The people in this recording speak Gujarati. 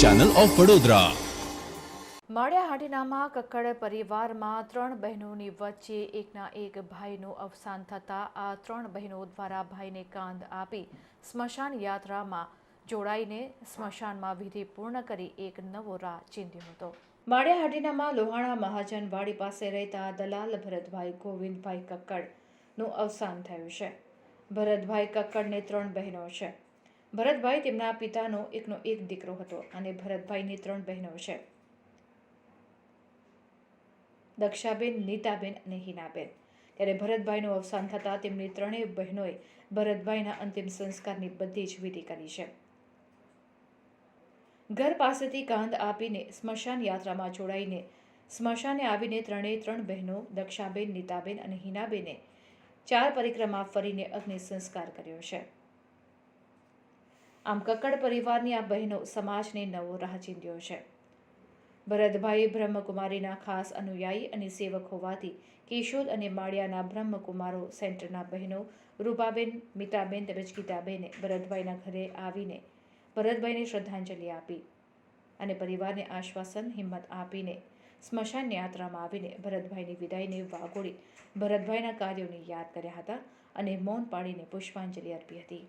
ચેનલ ઓફ વડોદરા માળિયા કક્કડ પરિવારમાં ત્રણ બહેનોની વચ્ચે એકના એક ભાઈનું અવસાન થતાં આ ત્રણ બહેનો દ્વારા ભાઈને કાંધ આપી સ્મશાન યાત્રામાં જોડાઈને સ્મશાનમાં વિધિ પૂર્ણ કરી એક નવો રાહ ચીંધ્યો હતો. માળિયા હાટીનામાં લોહાણા મહાજન વાડી પાસે રહેતા દલાલ ભરતભાઈ ગોવિંદભાઈ કક્કડનું અવસાન થયું છે. ભરતભાઈ કક્કડને ત્રણ બહેનો છે. ભરતભાઈ તેમના પિતાનો એકનો એક દીકરો હતો અને ભરતભાઈની ત્રણ બહેનો છે. દક્ષાબેન, નીતાબેન અને હિનાબેન. ત્યારે ભરતભાઈનું અવસાન થતાં તેમની ત્રણેય બહેનોએ ભરતભાઈના અંતિમ સંસ્કારની બધી જ વિધિ કરી છે. ઘર પાસેથી કાંધ આપીને સ્મશાન યાત્રામાં જોડાઈને સ્મશાને આવીને ત્રણેય ત્રણ બહેનો, દક્ષાબેન, નીતાબેન અને હિનાબેને ચાર પરિક્રમા ફરીને અગ્નિ સંસ્કાર કર્યો છે. આમ કક્કડ પરિવારની આ બહેનો સમાજને નવો રાહ ચીંધ્યો છે. ભરતભાઈ બ્રહ્મકુમારીના ખાસ અનુયાયી અને સેવક હોવાથી કેશોદ અને માળિયાના બ્રહ્મકુમારો સેન્ટરના બહેનો રૂપાબેન, મિતાબેન તેમજ ગીતાબેને ભરતભાઈના ઘરે આવીને ભરતભાઈને શ્રદ્ધાંજલિ આપી અને પરિવારને આશ્વાસન, હિંમત આપીને સ્મશાન યાત્રામાં આવીને ભરતભાઈની વિદાયને વાગોળી ભરતભાઈના કાર્યોને યાદ કર્યા હતા અને મૌન પાડીને પુષ્પાંજલિ અર્પી હતી.